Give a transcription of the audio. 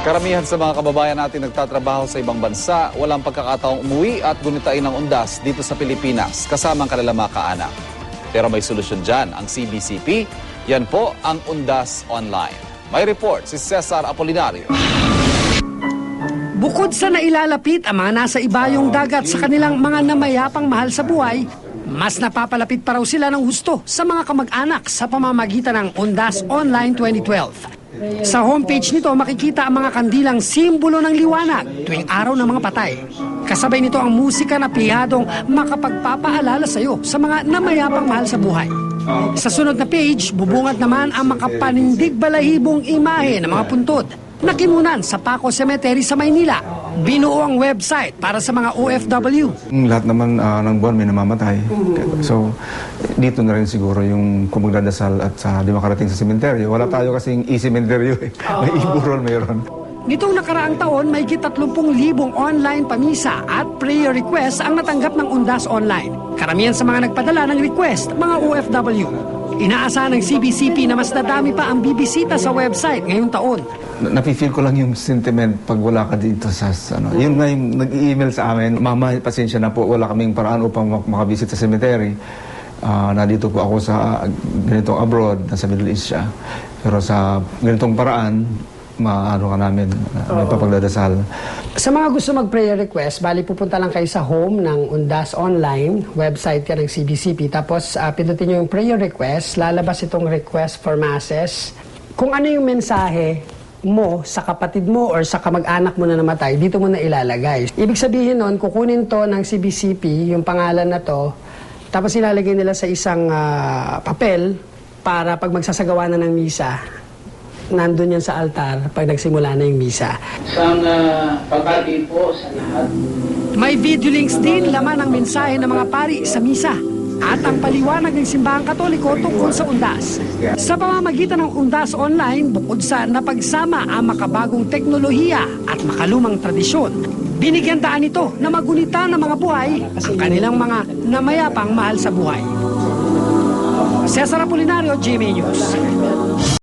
Karamihan sa mga kababayan natin nagtatrabaho sa ibang bansa, walang pagkakataong umuwi at gunitain ng undas dito sa Pilipinas kasama ang kanilang mga kaanak. Pero may solusyon dyan, ang CBCP. Yan po ang Undas Online. May report si Cesar Apolinario. Bukod sa nailalapit ang mga nasa ibayong dagat sa kanilang mga namayapang mahal sa buhay, mas napapalapit pa raw sila ng husto sa mga kamag-anak sa pamamagitan ng Undas Online 2012. Sa homepage nito makikita ang mga kandilang simbolo ng liwanag tuwing araw ng mga patay. Kasabay nito ang musika na pihadong makapagpapaalala sa iyo sa mga namayapang mahal sa buhay. Sa sunod na page, bubungat naman ang makapanindig balahibong imahe ng mga puntod na kinunan sa Paco Cemetery sa Maynila. Binuo ang website para sa mga OFW. Lahat naman ah, ng buwan may namamatay. So, dito na rin siguro yung kung magdadasal at sa di makarating sa sementeryo. Wala tayo kasing e-sementeryo eh. May e-burol mayroon. Nitong nakaraang taon, may 30,000 online pamisa at prayer request ang natanggap ng Undas Online. Karamihan sa mga nagpadala ng request, mga OFW. Inaasahan ng CBCP na mas dadami pa ang bibisita sa website ngayong taon. Na- Nafe-feel ko lang yung sentiment pag wala ka dito sa sa ano. Yun nga yung nag-email sa amin, Mama, pasensya na po, wala kaming paraan upang mak- makabisit sa cemetery. Ah, nandito po ako sa ganitong abroad, nasa Middle East siya. Pero sa ganitong paraan, maano ka namin, uh, may papagdadasal. Sa mga gusto mag-prayer request, bali pupunta lang kayo sa home ng Undas Online, website yan ng CBCP. Tapos ah, pindutin nyo yung prayer request, lalabas itong request for masses. Kung ano yung mensahe mo sa kapatid mo or sa kamag-anak mo na namatay, dito mo na ilalagay. Ibig sabihin nun, kukunin to ng CBCP, yung pangalan na to, tapos ilalagay nila sa isang ah, papel para pag magsasagawa na ng misa, nandun yan sa altar pag nagsimula na yung misa. Isang uh, pagbati po sa lahat. May video links din laman ng mensahe ng mga pari sa misa at ang paliwanag ng simbahang katoliko tungkol sa undas. Sa pamamagitan ng undas online, bukod sa napagsama ang makabagong teknolohiya at makalumang tradisyon, binigyan daan ito na magunita ng mga buhay ang kanilang mga namayapang mahal sa buhay. Cesar Apolinario, GMA News.